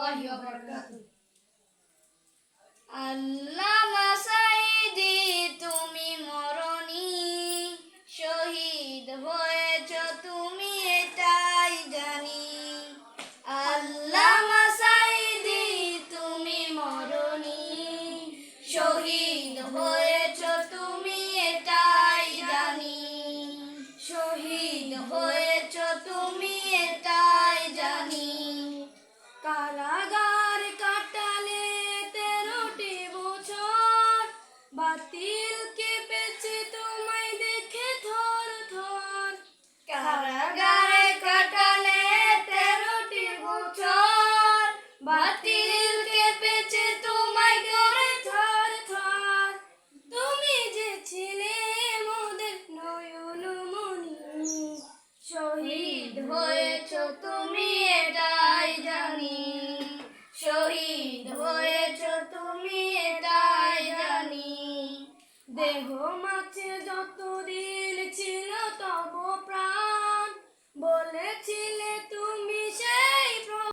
الله وبركاته الله হয়েছ তুমি এটাই জানি। শহীদ হয়েছ তুমি এটাই জানি। দেহ মাছে যতদিন ছিল তব প্রাণ বলেছিলে তুমি